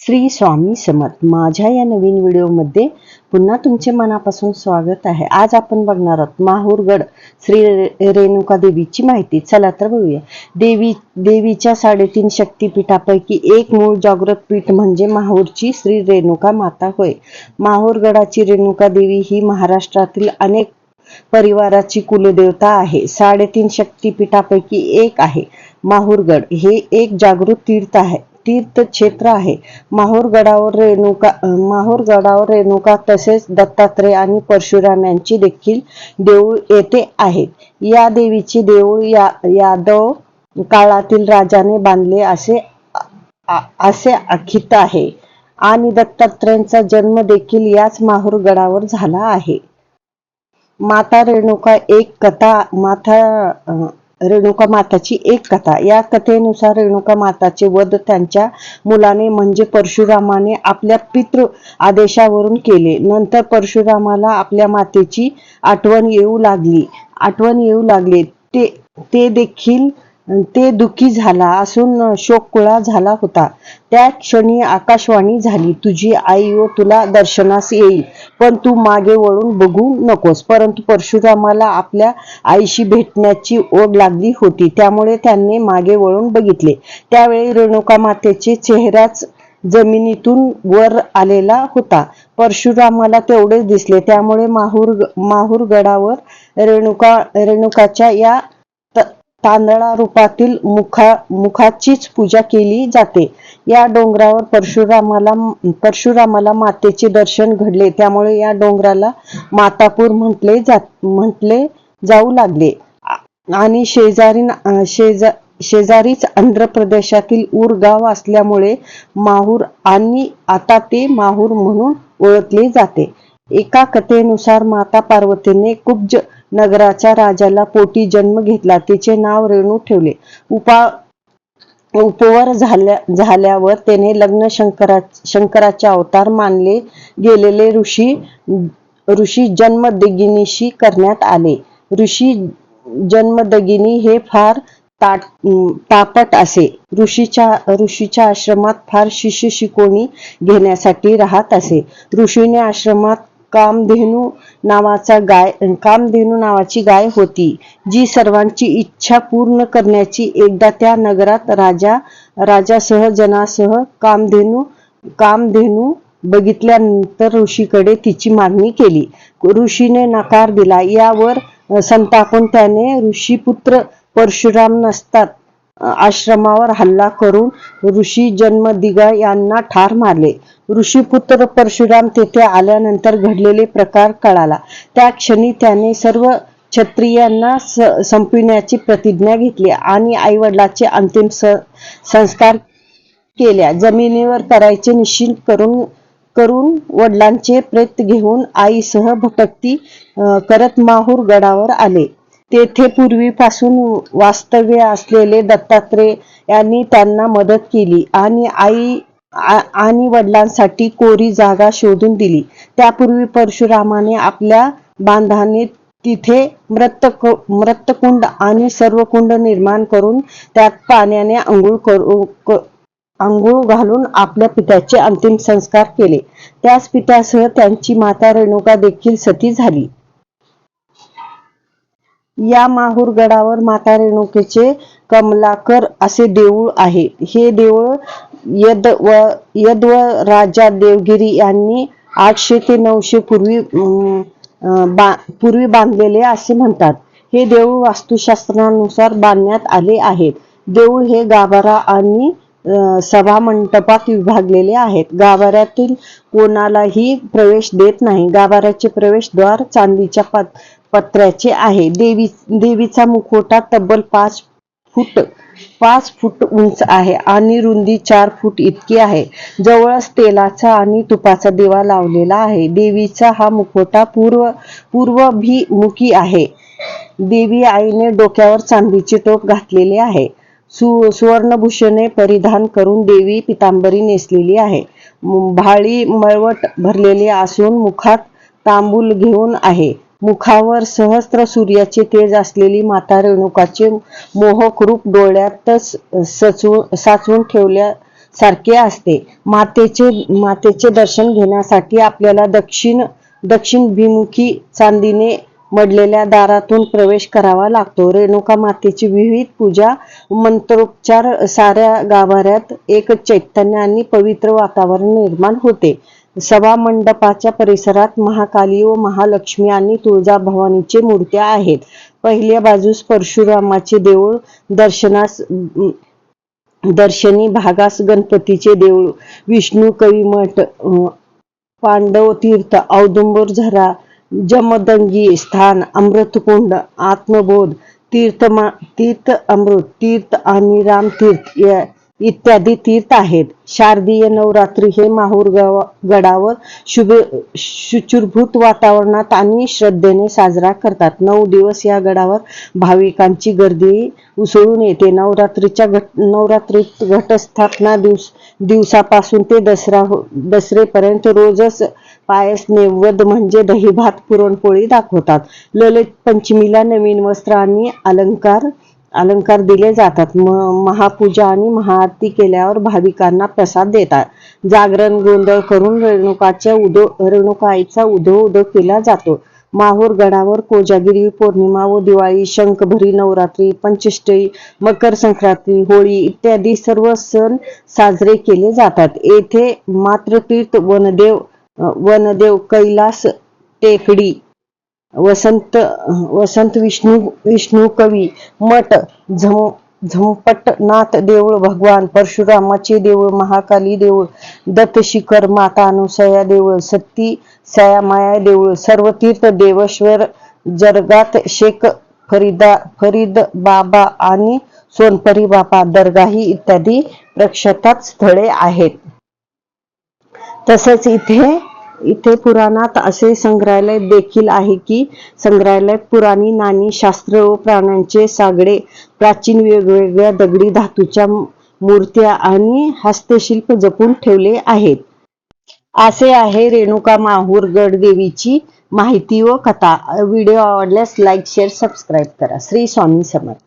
श्री स्वामी समर्थ. माझ्या या नवीन व्हिडिओमध्ये पुन्हा तुमचे मनापासून स्वागत आहे. आज आपण बघणार आहोत माहूरगड श्री रेणुका देवीची माहिती. चला तर बघूया. देवी देवीच्या साडेतीन शक्तीपीठापैकी एक मूळ जागृत पीठ म्हणजे माहूरची श्री रेणुका माता होय. माहूरगडाची रेणुका देवी ही महाराष्ट्रातील अनेक परिवाराची कुलदेवता आहे. साडेतीन शक्तीपीठापैकी एक आहे माहूरगड. हे एक जागृत तीर्थ आहे. तीर्थक्षेत्र आहे. माहूर गडावर रेणुका माहूर गडावर रेणुका तसेच दत्तात्रय आणि परशुराम यांची देखील देऊळ येथे आहेत या देवीचे देऊळ या यादव काळातील राजाने बांधले असे असे आखित आहे. आणि दत्तात्रयांचा जन्म देखील याच माहूर गडावर झाला आहे. माता रेणुका एक कथा माता रेणुका माताची एक कथा. या कथेनुसार रेणुका माताचे वध त्यांच्या मुलाने म्हणजे परशुरामाने आपल्या पितृ आदेशावरून केले. नंतर परशुरामाला आपल्या मातेची आठवण येऊ लागली. आठवण येऊ लागली. ते ते देखील ते दुखी झाला असून शोककुळा झाला होता. त्या क्षणी आकाशवाणी झाली तुझी आई व तुला दर्शनास येईल पण तू मागे वळून बघू नकोस परंतु परशुरामाला आपल्या आईशी भेटण्याची ओढ लागली होती. त्यामुळे त्यांनी मागे वळून बघितले. त्यावेळी रेणुका मातेचे चेहराच जमिनीतून वर आलेला होता. परशुरामाला तेवढेच दिसले. त्यामुळे माहूर माहूर गडावर रेणुका रेणुकाच्या या तांदळा रूपातील मुखा मुखाचीच पूजा केली जाते. या डोंगरावर परशुरामाला परशुरामाला मातेचे दर्शन घडले. त्यामुळे या डोंगराला मातापूर म्हटले जात म्हटले जाऊ लागले. आणि शेजारी शेजा शेजारीच आंध्र प्रदेशातील ऊर गाव असल्यामुळे माहूर आणि आता ते माहूर म्हणून ओळखले जाते. एका कथेनुसार माता पार्वतीने कुब्ज नगराच्या राजाला पोटी जन्म घेतला. तिचे नाव रेणू ठेवले. उपा उपवर झाल्या झाल्यावर त्याने लग्न शंकरा शंकराचे अवतार मानले गेलेले ऋषी ऋषी जन्मदगिनीशी करण्यात आले. ऋषी जन्मदगिनी हे फार ताट तापट असे. ऋषीच्या ऋषीच्या आश्रमात फार शिष्य शिकवणी घेण्यासाठी राहत असे. ऋषीने आश्रमात कामधेनू नावाचा गाय कामधेनू नावाची गाय होती जी सर्वांची इच्छा पूर्ण करण्याची एकदा त्या नगरात राजा राजासह जनासह कामधेनू कामधेनू बघितल्यानंतर ऋषीकडे तिची मागणी केली. ऋषीने नकार दिला. यावर संतापून त्याने ऋषीपुत्र परशुराम नसतात आश्रमावर हल्ला करून ऋषी जन्मदिगा यांना ठार मारले. ऋषीपुत्र परशुराम तेथे आल्यानंतर घडलेले प्रकार कळाला. त्या क्षणी त्याने सर्व क्षत्रियांना स- संपविण्याची प्रतिज्ञा घेतली आणि आईवडिलाचे अंतिम संस्कार केल्या. जमिनीवर करायचे निश्चित करून करून वडिलांचे प्रेत घेऊन आईसह भटकती करत माहूर गडावर आले. तेथे पूर्वीपासून वास्तव्य असलेले दत्तात्रेय यांनी त्यांना मदत केली आणि आई आणि वडिलांसाठी कोरी जागा शोधून दिली. त्यापूर्वी परशुरामाने आपल्या बांधाने तिथे मृत मृतकुंड आणि सर्व कुंड निर्माण करून त्यात पाण्याने आंघोळ करू आंघोळ घालून आपल्या पित्याचे अंतिम संस्कार केले. त्याच पित्यासह त्यांची माता रेणुका देखील सती झाली. या माहूर गडावर माता रेणुकेचे कमलाकर असे देऊळ आहे. हे देऊळ यद व यद व राजा देवगिरी यांनी आठशे ते नऊशे पूर्वी बा- पूर्वी बांधलेले असे म्हणतात. हे देऊळ वास्तुशास्त्रानुसार बांधण्यात आले आहेत. देऊळ हे गाभारा आणि सभा मंडपात विभागलेले आहेत. गाभाऱ्यातील कोणालाही प्रवेश देत नाही. गाभाऱ्याचे प्रवेशद्वार चांदीच्या पत- पत्र्याचे आहे. देवी देवीचा मुखवटा तब्बल पाच फूट पाच फूट उंच आहे आणि रुंदी चार फूट इतकी आहे. जवळच तेलाचा आणि तुपाचा दिवा लावलेला आहे. देवीचा हा मुखवटा पूर्व पूर्वभिमुखी आहे. देवी आईने डोक्यावर चांदीचे टोप घातलेले आहे. सु सुवर्णभूषणे परिधान करून देवी पितांबरी नेसलेली आहे. भाळी मळवट भरलेली असून मुखात तांबूल घेऊन आहे. मुखावर सहस्त्र सूर्याचे तेज असलेली माता रेणुकाचे मोहक रूप डोळ्यातच सचवून साचवून ठेवल्या सारखे असते. मातेचे मातेचे दर्शन घेण्यासाठी आपल्याला दक्षिण दक्षिण भिमुखी चांदीने मडलेल्या दारातून प्रवेश करावा लागतो. रेणुका मातेची विविध पूजा मंत्रोपचार साऱ्या गाभाऱ्यात एक चैतन्य आणि पवित्र वातावरण निर्माण होते. सभा मंडपाच्या परिसरात महाकाली व महालक्ष्मी आणि तुळजाभवानीचे मूर्त्या आहेत. पहिल्या बाजूस परशुरामाचे देऊळ दर्शनास दर्शनी भागास गणपतीचे देऊळ विष्णू कविमठ पांडव तीर्थ औदुंबर झरा जमदंगी स्थान अमृतकुंड आत्मबोध तीर्थ तीर्थ अमृत तीर्थ आणि रामतीर्थ या इत्यादी तीर्थ आहेत. शारदीय नवरात्री हे माहूर गडावर शुभ शुचुरभूत वातावरणात आणि श्रद्धेने साजरा करतात. नऊ दिवस या गडावर भाविकांची गर्दी उसळून येते. नवरात्रीच्या घट नवरात्रीत घटस्थापना दिवस दिवसापासून ते दसरा हो, दसरेपर्यंत रोजच पायस नैवेद्य म्हणजे दहीभात पुरणपोळी दाखवतात. ललित पंचमीला नवीन वस्त्र आणि अलंकार अलंकार दिले जातात. म- महापूजा आणि महाआरती केल्यावर भाविकांना प्रसाद देतात. जागरण गोंधळ करून रेणुकाच्या उदो रेणुकाईचा उदो उदो केला जातो. माहूर गडावर कोजागिरी पौर्णिमा व दिवाळी शंखभरी नवरात्री पंचष्टी मकर संक्रांती होळी इत्यादी सर्व सण साजरे केले जातात. येथे मातृतीर्थ वनदेव वनदेव कैलास टेकडी वसंत वसंत विष्णू विष्णू कवी मठ झम झंपटनाथ देऊळ भगवान परशुरामाचे देऊळ महाकाली देऊळ दत्तशिखर माता अनुसया देऊळ सत्ती सयामाया देऊळ सर्व तीर्थ देवेश्वर जरगात शेख फरीदा फरीद बाबा आणि सोनपरी बाबा दरगाही इत्यादी प्रक्षतात स्थळे आहेत. तसेच इथे इथे पुराणात असे संग्रहालय देखील आहे की संग्रहालय पुराणी नाणी शास्त्र व प्राण्यांचे सागडे प्राचीन वेगवेगळ्या दगडी धातूच्या मूर्त्या आणि हस्तशिल्प जपून ठेवले आहेत. असे आहे रेणुका माहूर गड देवीची माहिती व कथा. व्हिडिओ आवडल्यास लाईक शेअर सबस्क्राईब करा. श्री स्वामी समर्थ.